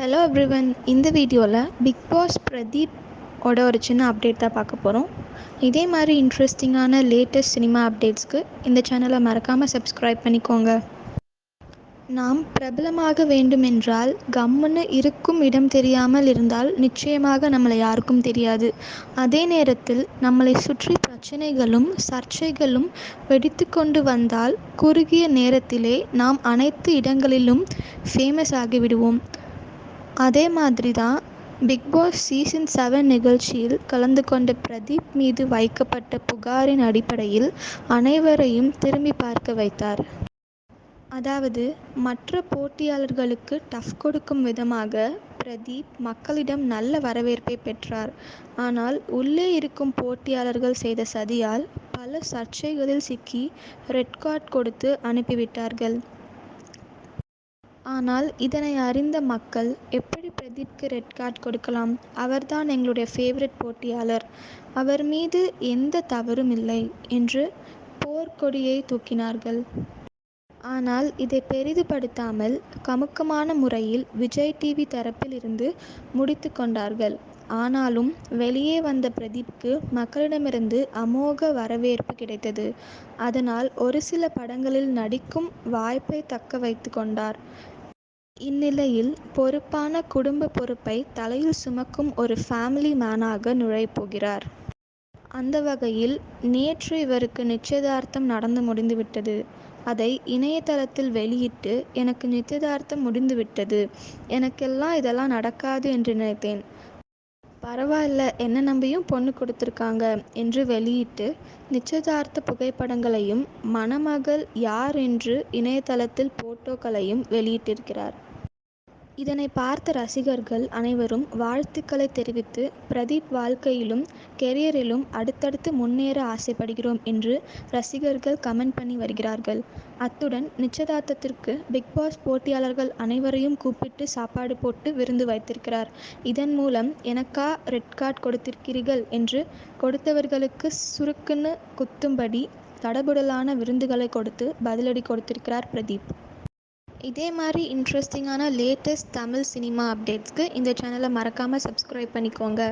Hello everyone இந்த வீடியோவில் big pass Pradeep ஓட ஒரு சின்ன அப்டேட் தான் பார்க்க போகிறோம் இதே மாதிரி இன்ட்ரெஸ்டிங்கான லேட்டஸ்ட் சினிமா அப்டேட்ஸ்க்கு இந்த சேனலை மறக்காமல் சப்ஸ்கிரைப் பண்ணிக்கோங்க. நாம் பிரபலமாக வேண்டுமென்றால் கம்முன்னு இருக்கும் இடம் தெரியாமல் இருந்தால் நிச்சயமாக நம்மளை யாருக்கும் தெரியாது. அதே நேரத்தில் நம்மளை சுற்றி பிரச்சனைகளும் சர்ச்சைகளும் வெடித்து கொண்டு வந்தால் குறுகிய நேரத்திலே நாம் அனைத்து இடங்களிலும் ஃபேமஸ் ஆகிவிடுவோம். அதே மாதிரி தான் பிக் பாஸ் சீசன் செவன் நிகழ்ச்சியில் கலந்து கொண்ட பிரதீப் மீது வைக்கப்பட்ட புகாரின் அடிப்படையில் அனைவரையும் திரும்பி பார்க்க வைத்தார். அதாவது மற்ற போட்டியாளர்களுக்கு டஃப் கொடுக்கும் விதமாக பிரதீப் மக்களிடம் நல்ல வரவேற்பை பெற்றார். ஆனால் உள்ளே இருக்கும் போட்டியாளர்கள் செய்த சதியால் பல சர்ச்சைகளில் சிக்கி ரெட் கார்ட் கொடுத்து அனுப்பிவிட்டார்கள். ஆனால் இதனை அறிந்த மக்கள் எப்படி பிரதீப்க்கு ரெட் கார்டு கொடுக்கலாம்? அவர்தான் எங்களுடைய ஃபேவரட் போட்டியாளர். அவர் மீது எந்த தவறும் இல்லை என்று போர்க்கொடியை தூக்கினார்கள். ஆனால் இதை பெரிதுபடுத்தாமல் கமுக்கமான முறையில் விஜய் டிவி தரப்பில் இருந்து முடித்து கொண்டார்கள். ஆனாலும் வெளியே வந்த பிரதீப்க்கு மக்களிடமிருந்து அமோக வரவேற்பு கிடைத்தது. அதனால் ஒரு சில படங்களில் நடிக்கும் வாய்ப்பை தக்க வைத்து கொண்டார். இந்நிலையில் பொறுப்பான குடும்ப பொறுப்பை தலையில் சுமக்கும் ஒரு ஃபேமிலி மேனாக நுழையப்போகிறார். அந்த வகையில் நேற்று இவருக்கு நிச்சயதார்த்தம் நடந்து முடிந்துவிட்டது. அதை இணையதளத்தில் வெளியிட்டு எனக்கு நிச்சயதார்த்தம் முடிந்துவிட்டது. எனக்கெல்லாம் இதெல்லாம் நடக்காது என்று நினைத்தேன். பரவாயில்ல என்ன நம்பியும் பொண்ணு கொடுத்துருக்காங்க என்று வெளியிட்டு நிச்சயதார்த்த புகைப்படங்களையும் மணமகள் யார் என்று இணையதளத்தில் போட்டோக்களையும் வெளியிட்டிருக்கிறார். இதனை பார்த்த ரசிகர்கள் அனைவரும் வாழ்த்துக்களை தெரிவித்து பிரதீப் வாழ்க்கையிலும் கெரியரிலும் அடுத்தடுத்து முன்னேற ஆசைப்படுகிறோம் என்று ரசிகர்கள் கமெண்ட் பண்ணி வருகிறார்கள். அத்துடன் நிச்சயதார்த்தத்திற்கு பிக் பாஸ் போட்டியாளர்கள் அனைவரையும் கூப்பிட்டு சாப்பாடு போட்டு விருந்து வைத்திருக்கிறார். இதன் மூலம் எனக்கா ரெட் கார்டு கொடுத்திருக்கிறீர்கள் என்று கொடுத்தவர்களுக்கு சுருக்குன்னு குத்தும்படி தடபுடலான விருந்துகளை கொடுத்து பதிலடி கொடுத்திருக்கிறார் பிரதீப். இதே மாதிரி இன்ட்ரெஸ்டிங்கான லேட்டஸ்ட் தமிழ் சினிமா அப்டேட்ஸ்க்கு இந்த சேனலை மறக்காமல் சப்ஸ்கிரைப் பண்ணிக்கோங்க.